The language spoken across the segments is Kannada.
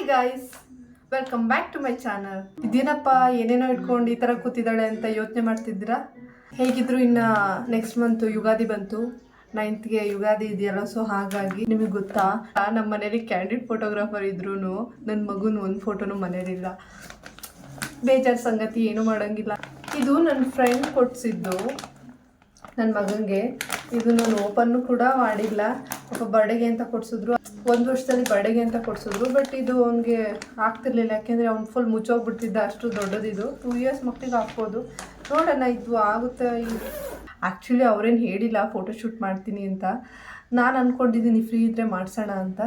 Hi guys welcome back to my channel ಇದೇನಪ್ಪ, ಏನೇನೋ ಇಟ್ಕೊಂಡು ಈ ಥರ ಕೂತಿದ್ದಾಳೆ ಅಂತ ಯೋಚನೆ ಮಾಡ್ತಿದ್ದೀರಾ? ಹೇಗಿದ್ರು ಇನ್ನು ನೆಕ್ಸ್ಟ್ ಮಂತು ಯುಗಾದಿ ಬಂತು. ನೈನ್ತ್ಗೆ ಯುಗಾದಿ ಇದೆಯಲ್ಲ ಸೊ ಹಾಗಾಗಿ ನಿಮಗೆ ಗೊತ್ತಾ? ನಮ್ಮ ಮನೇಲಿ ಕ್ಯಾಂಡಿಡ್ ಫೋಟೋಗ್ರಾಫರ್ ಇದ್ರೂ ನನ್ನ ಮಗುನ ಒಂದು ಫೋಟೋನು ಮನೇಲಿಲ್ಲ ಬೇಜಾರು ಸಂಗತಿ ಏನೂ ಮಾಡೋಂಗಿಲ್ಲ. ಇದು ನನ್ನ ಫ್ರೆಂಡ್ ಕೊಡಿಸಿದ್ದು ನನ್ನ ಮಗನಿಗೆ. ಇದು ನಾನು ಓಪನ್ನು ಕೂಡ ಮಾಡಿಲ್ಲ. ಪಾಪ ಬರ್ಡೆಗೆ ಅಂತ ಕೊಡ್ಸಿದ್ರು ಒಂದು ವರ್ಷದಲ್ಲಿ ಬರ್ಡೆಗೆ ಅಂತ ಕೊಡ್ಸಿದ್ರು ಬಟ್ ಇದು ಅವ್ನಿಗೆ ಆಗ್ತಿರ್ಲಿಲ್ಲ. ಯಾಕೆಂದರೆ ಅವ್ನು ಫುಲ್ ಮುಚ್ಚೋಗ್ಬಿಡ್ತಿದ್ದ ಅಷ್ಟು ದೊಡ್ಡದಿದು. ಟೂ ಇಯರ್ಸ್ ಮಕ್ಕಳಿಗೆ ಹಾಕ್ಬೋದು ನೋಡೋಣ ಇದು ಆಗುತ್ತೆ. ಆ್ಯಕ್ಚುಲಿ ಅವ್ರೇನು ಹೇಳಿಲ್ಲ ಫೋಟೋಶೂಟ್ ಮಾಡ್ತೀನಿ ಅಂತ. ನಾನು ಅಂದ್ಕೊಂಡಿದ್ದೀನಿ ಫ್ರೀ ಇದ್ದರೆ ಮಾಡಿಸೋಣ ಅಂತ.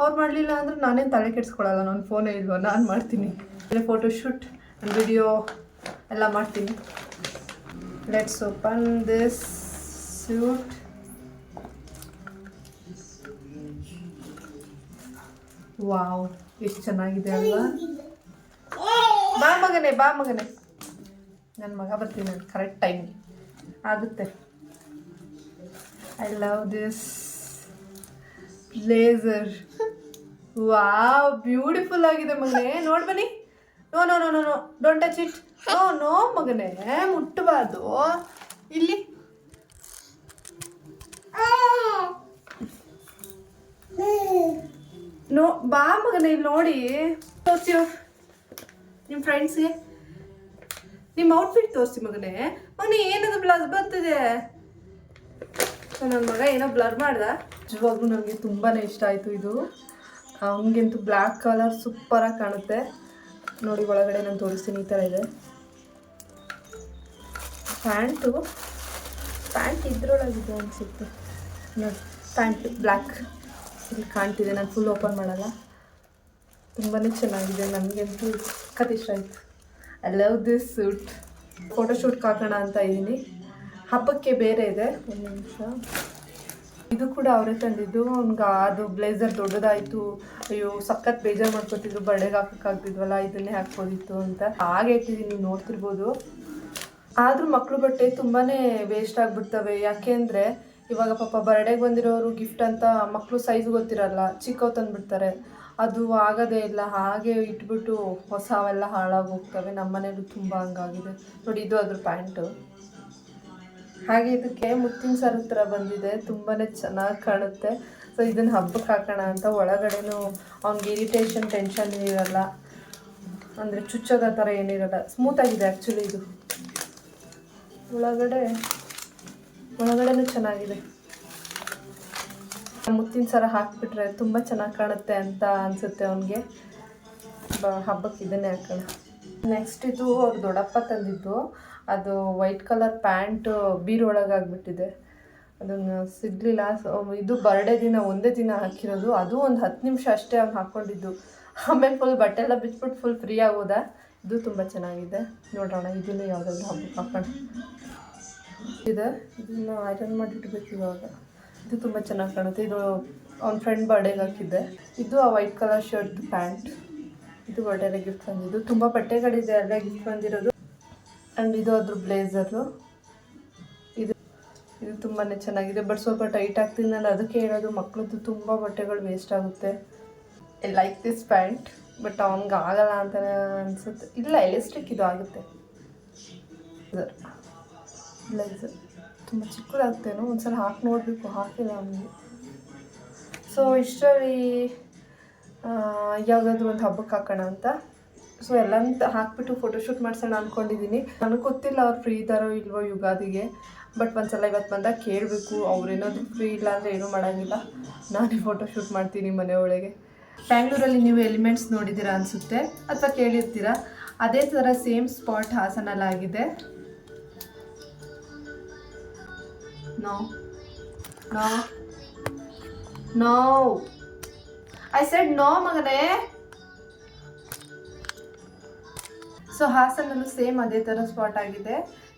ಅವ್ರು ಮಾಡಲಿಲ್ಲ ಅಂದ್ರೆ ನಾನೇನು ತಲೆ ಕೆಡಿಸ್ಕೊಳ್ಳಲ್ಲ ನನ್ನ ಫೋನೇ ಇಲ್ವೋ? ನಾನು ಮಾಡ್ತೀನಿ. ಫೋಟೋಶೂಟ್ ವಿಡಿಯೋ ಎಲ್ಲ ಮಾಡ್ತೀನಿ. Let's open this suit wow ಎಷ್ಟು ಚೆನ್ನಾಗಿದೆ ಅಲ್ವಾ? ಬಾ ಮಗನೇ ಬಾ ಮಗನೇ. ನನ್ನ ಮಗ ಬರ್ತೀನಿ ನಾನು ಕರೆಕ್ಟ್ ಟೈಮ್ ಆಗುತ್ತೆ. I love this laser wow beautiful ಆಗಿದೆ ಮಗನೇ. ನೋಡ್ ಬನ್ನಿ. No no no no no don't touch it no no ಮಗನೇ. ಮುಟ್ಟಬಾರ್ದು ಇಲ್ಲಿ. ನೋ, ಬಾ ಮಗನೇ, ಇಲ್ಲಿ ನೋಡಿ. ತೋರಿಸಿ ನಿಮ್ಮ ಫ್ರೆಂಡ್ಸ್ಗೆ ನಿಮ್ಮ ಔಟ್ಫಿಟ್ ತೋರಿಸಿ ಮಗನೇ. ಮಗನೇ, ಏನದು ಬ್ಲೌಸ್ ಬರ್ತಿದೆ? ನನ್ನ ಮಗ ಏನೋ ಬ್ಲರ್ ಮಾಡ್ದ. ನಿಜವಾಗ್ಲೂ ನನಗೆ ತುಂಬಾ ಇಷ್ಟ ಆಯಿತು ಇದು. ಅವನಿಗಂತೂ ಬ್ಲ್ಯಾಕ್ ಕಲರ್ ಸೂಪರಾಗಿ ಕಾಣುತ್ತೆ. ನೋಡಿ, ಒಳಗಡೆ ನಾನು ತೋರಿಸ್ತೀನಿ ಈ ಥರ ಇದೆ. ಪ್ಯಾಂಟು. ಪ್ಯಾಂಟ್ ಇದ್ರೊಳಗಿದೆ ಅನಿಸುತ್ತೆ. ನೋಡಿ ಪ್ಯಾಂಟ್ ಬ್ಲ್ಯಾಕ್ ಇಲ್ಲಿ ಕಾಣ್ತಿದೆ, ನಾನು ಫುಲ್ ಓಪನ್ ಮಾಡಲ್ಲ. ತುಂಬಾ ಚೆನ್ನಾಗಿದೆ ನನಗಂತೂ ಸಖತ್ ಇಷ್ಟ ಆಯಿತು. ಐ ಲವ್ ದಿಸ್ ಸೂಟ್ ಫೋಟೋಶೂಟ್ಗೆ ಹಾಕೋಣ ಅಂತ ಇದ್ದೀನಿ. ಹಬ್ಬಕ್ಕೆ ಬೇರೆ ಇದೆ, ಒಂದು ನಿಮಿಷ. ಇದು ಕೂಡ ಅವರೇ ತಂದಿದ್ದು, ಅವ್ನಿಗೆ ಅದು ಬ್ಲೇಸರ್ ದೊಡ್ಡದಾಯಿತು. ಅಯ್ಯೋ, ಸಖತ್ ಬೇಜಾರು ಮಾಡ್ಕೊತಿದ್ರು ಬರ್ಡೇಗೆ ಹಾಕೋಕ್ಕಾಗ್ತಿದ್ವಲ್ಲ, ಇದನ್ನೇ ಹಾಕ್ಬೋದಿತ್ತು ಅಂತ. ಹಾಗೆ ಇಟ್ಟಿದ್ದೀನಿ ನೋಡ್ತಿರ್ಬೋದು. ಆದರೂ ಮಕ್ಕಳು ಬಟ್ಟೆ ತುಂಬಾ ವೇಸ್ಟ್ ಆಗಿಬಿಡ್ತವೆ. ಯಾಕೆಂದರೆ ಇವಾಗ ಪಾಪ ಬರ್ಡೇಗೆ ಬಂದಿರೋರು ಗಿಫ್ಟ್ ಅಂತ ಮಕ್ಕಳು ಸೈಜ್ ಗೊತ್ತಿರಲ್ಲ ಚಿಕ್ಕವು ತಂದುಬಿಡ್ತಾರೆ. ಅದು ಆಗೋದೇ ಇಲ್ಲ, ಹಾಗೆ ಇಟ್ಬಿಟ್ಟು ಹೊಸವೆಲ್ಲ ಹಾಳಾಗೋಗ್ತವೆ. ನಮ್ಮ ಮನೇಲಿ ತುಂಬ ಹಂಗಾಗಿದೆ. ನೋಡಿ, ಇದು ಅದ್ರ ಪ್ಯಾಂಟು ಹಾಗೆ ಇದಕ್ಕೆ ಮುತ್ತಿನ ಸರ್ ಹತ್ರ ಬಂದಿದೆ. ತುಂಬಾ ಚೆನ್ನಾಗಿ ಕಾಣುತ್ತೆ. ಸೊ ಇದನ್ನು ಹಬ್ಬಕ್ಕೆ ಹಾಕೋಣ ಅಂತ ಒಳಗಡೆನೂ ಅವ್ನಿಗೆ ಇರಿಟೇಷನ್ ಟೆನ್ಷನ್ ಇರಲ್ಲ. ಅಂದರೆ ಚುಚ್ಚೋದ ಥರ ಏನಿರಲ್ಲ. ಸ್ಮೂತಾಗಿದೆ ಆ್ಯಕ್ಚುಲಿ ಇದು. ಒಳಗಡೆ ಒಳಗಡೆನೂ ಚೆನ್ನಾಗಿದೆ. ಮುತ್ತಿನ ಸರ ಹಾಕಿಬಿಟ್ರೆ ತುಂಬ ಚೆನ್ನಾಗಿ ಕಾಣುತ್ತೆ ಅಂತ ಅನಿಸುತ್ತೆ ಅವನಿಗೆ. ಹಬ್ಬಕ್ಕೆ ಇದನ್ನೇ ಹಾಕೋಣ. ನೆಕ್ಸ್ಟ್ ಇದು ಅವ್ರು ದೊಡ್ಡಪ್ಪ ತಂದಿದ್ದು. ಅದು ವೈಟ್ ಕಲರ್ ಪ್ಯಾಂಟು ಬೀರೊಳಗೆ ಆಗಿಬಿಟ್ಟಿದೆ. ಅದನ್ನು ಸಿಗಲಿಲ್ಲ. ಇದು ಬರ್ಡೇ ದಿನ, ಒಂದೇ ದಿನ ಹಾಕಿರೋದು. ಅದು ಒಂದು ಹತ್ತು ನಿಮಿಷ ಅಷ್ಟೇ ಅವ್ನು ಹಾಕ್ಕೊಂಡಿದ್ದು ಆಮೇಲೆ ಫುಲ್ ಬಟ್ಟೆ ಎಲ್ಲ ಬಿಟ್ಬಿಟ್ಟು ಫುಲ್ ಫ್ರೀ ಆಗೋದ? ಇದು ತುಂಬ ಚೆನ್ನಾಗಿದೆ. ನೋಡೋಣ, ಇದನ್ನು ಯಾವುದಾದ್ರು ಹಬ್ಬಕ್ಕೆ ಹಾಕೋಣ. ಇದೆ. ಇದನ್ನು ಐರನ್ ಮಾಡಿಟ್ಬೇಕು ಇವಾಗ. ಇದು ತುಂಬ ಚೆನ್ನಾಗಿ ಕಾಣುತ್ತೆ. ಇದು ಅವ್ನ ಫ್ರೆಂಡ್ ಬರ್ಡೇಗೆ ಹಾಕಿದ್ದೆ. ಇದು ಆ ವೈಟ್ ಕಲರ್ ಶರ್ಟ್ ಪ್ಯಾಂಟ್ ಇದು ಬರ್ಡೇಗೆ ಗಿಫ್ಟ್ ಬಂದಿದ್ದು ತುಂಬ ಬಟ್ಟೆಗಳಿದೆ ಅಲ್ಲೇ ಗಿಫ್ಟ್ ಬಂದಿರೋದು ಆ್ಯಂಡ್ ಇದು ಅದ್ರ ಬ್ಲೇಸರು ಇದು ಇದು ತುಂಬಾ ಚೆನ್ನಾಗಿದೆ. ಬಟ್ ಸ್ವಲ್ಪ ಟೈಟ್ ಆಗ್ತೀನಿ ಅದಕ್ಕೆ ಹೇಳೋದು ಮಕ್ಕಳದ್ದು ತುಂಬ ಬಟ್ಟೆಗಳು ವೇಸ್ಟ್ ಆಗುತ್ತೆ. I like this pant but ಅವನಿಗೆ ಆಗಲ್ಲ ಅಂತ ಅನಿಸುತ್ತೆ. ಇಲ್ಲ ಎಲೆಸ್ಟಿಕ್ ಇದು ಆಗುತ್ತೆ. ಬ್ಲೇಸರ್ ತುಂಬ ಚಿಕ್ಕದಾಗ್ತೇನೋ, ಒಂದ್ಸಲ ಹಾಕಿ ನೋಡಬೇಕು, ಹಾಕಿಲ್ಲ ಅವನಿಗೆ ಸೊ ಇಷ್ಟರಲ್ಲಿ ಯಾವುದಾದ್ರೂ ಒಂದು ಹಬ್ಬಕ್ಕೆ ಹಾಕೋಣ ಅಂತ. ಸೊ ಎಲ್ಲಂತ ಹಾಕ್ಬಿಟ್ಟು ಫೋಟೋಶೂಟ್ ಮಾಡ್ಸೋಣ ಅಂದ್ಕೊಂಡಿದ್ದೀನಿ ನನಗೆ ಗೊತ್ತಿಲ್ಲ ಅವ್ರು ಫ್ರೀ ಇದ್ದಾರೋ ಇಲ್ವೋ ಯುಗಾದಿಗೆ. ಬಟ್ ಒಂದ್ಸಲ ಇವತ್ತು ಬಂದಾಗ ಕೇಳಬೇಕು ಅವ್ರೇನಾದ್ರು ಫ್ರೀ ಇಲ್ಲ ಅಂದರೆ ಏನೂ ಮಾಡೋಂಗಿಲ್ಲ. ನಾನೇ ಫೋಟೋಶೂಟ್ ಮಾಡ್ತೀನಿ ಮನೆ ಒಳಗೆ. ಬ್ಯಾಂಗ್ಳೂರಲ್ಲಿ ನೀವು ಎಲಿಮೆಂಟ್ಸ್ ನೋಡಿದ್ದೀರಾ ಅನಿಸುತ್ತೆ, ಅಥವಾ ಕೇಳಿರ್ತೀರಾ? ಅದೇ ಥರ ಸೇಮ್ ಸ್ಪಾಟ್ ಹಾಸನಲ್ಲಾಗಿದೆ. No No. No I said no, ಮಗನೇ. ಸೊ ಹಾಸನಲ್ಲೂ ಸೇಮ್ ಅದೇ ಥರ ಸ್ಪಾಟ್ ಆಗಿದೆ.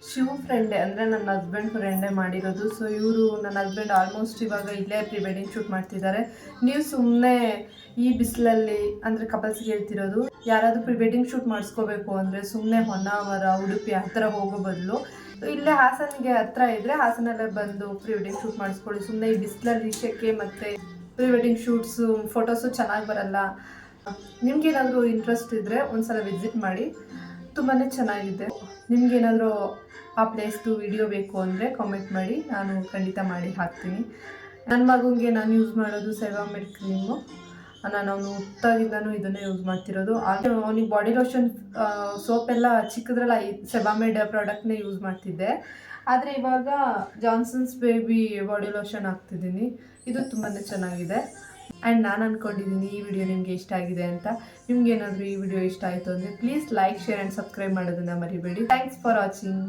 ಶಿವ್ ಫ್ರೆಂಡೆ ಅಂದರೆ ನನ್ನ ಹಸ್ಬೆಂಡ್ ಫ್ರೆಂಡೇ ಮಾಡಿರೋದು. ಸೊ ಇವರು ನನ್ನ ಹಸ್ಬೆಂಡ್ ಆಲ್ಮೋಸ್ಟ್ ಇವಾಗ ಇಲ್ಲೇ ಪ್ರೀ ವೆಡ್ಡಿಂಗ್ ಶೂಟ್ ಮಾಡ್ತಿದ್ದಾರೆ. ನೀವು ಸುಮ್ಮನೆ ಈ ಬಿಸಿಲಲ್ಲಿ ಅಂದರೆ ಕಪಲ್ಸ್ಗೆ ಹೇಳ್ತಿರೋದು ಯಾರಾದರೂ ಪ್ರೀ ವೆಡ್ಡಿಂಗ್ ಶೂಟ್ ಮಾಡಿಸ್ಕೋಬೇಕು ಅಂದರೆ ಸುಮ್ಮನೆ ಹೊನ್ನಾವರ ಉಡುಪಿ ಆ ಥರ ಹೋಗೋ ಬದಲು ಇಲ್ಲೇ ಹಾಸನಿಗೆ ಹತ್ರ ಇದ್ರೆ ಹಾಸನಲ್ಲೇ ಬಂದು ಪ್ರೀ ವೆಡ್ಡಿಂಗ್ ಶೂಟ್ ಮಾಡಿಸ್ಕೊಳ್ಳಿ. ಸುಮ್ಮನೆ ಈ ಬಿಸಿಲಲ್ಲಿ ಶೆಕೆ ಮತ್ತೆ ಪ್ರೀ ವೆಡ್ಡಿಂಗ್ ಶೂಟ್ಸು ಫೋಟೋಸು ಚೆನ್ನಾಗಿ ಬರಲ್ಲ. ನಿಮ್ಗೇನಾದರೂ ಇಂಟ್ರೆಸ್ಟ್ ಇದ್ದರೆ ಒಂದ್ಸಲ ವಿಸಿಟ್ ಮಾಡಿ. ತುಂಬಾ ಚೆನ್ನಾಗಿದೆ. ನಿಮ್ಗೇನಾದರೂ ಆ ಪ್ಲೇಸ್ದು ವಿಡಿಯೋ ಬೇಕು ಅಂದರೆ ಕಾಮೆಂಟ್ ಮಾಡಿ. ನಾನು ಖಂಡಿತ ಮಾಡಿ ಹಾಕ್ತೀನಿ. ನನ್ನ ಮಗುಗೆ ನಾನು ಯೂಸ್ ಮಾಡೋದು ಸೆವಾಮೆಡ್ ಕ್ರೀಮು ನಾನು ಅವನು ಹುಟ್ಟಾಗಿಂದನೂ ಇದನ್ನೇ ಯೂಸ್ ಮಾಡ್ತಿರೋದು. ಆದರೆ ಅವನಿಗೆ ಬಾಡಿ ಲೋಷನ್ ಸೋಪ್ ಎಲ್ಲ ಚಿಕ್ಕದ್ರಲ್ಲ ಸೆಬಾಮೆಡ್ ಪ್ರಾಡಕ್ಟ್ನೇ ಯೂಸ್ ಮಾಡ್ತಿದ್ದೆ. ಆದರೆ ಇವಾಗ ಜಾನ್ಸನ್ಸ್ ಬೇಬಿ ಬಾಡಿ ಲೋಷನ್ ಹಾಕ್ತಿದ್ದೀನಿ. ಇದು ತುಂಬಾ ಚೆನ್ನಾಗಿದೆ. ಆ್ಯಂಡ್ ನಾನು ಅಂದ್ಕೊಂಡಿದ್ದೀನಿ ಈ ವಿಡಿಯೋ ನಿಮಗೆ ಇಷ್ಟ ಆಗಿದೆ ಅಂತ. ನಿಮ್ಗೆ ಏನಾದರೂ ಈ ವಿಡಿಯೋ ಇಷ್ಟ ಆಯಿತು ಅಂದರೆ please like share and subscribe ಮಾಡೋದನ್ನು ಮರಿಬೇಡಿ. Thanks for watching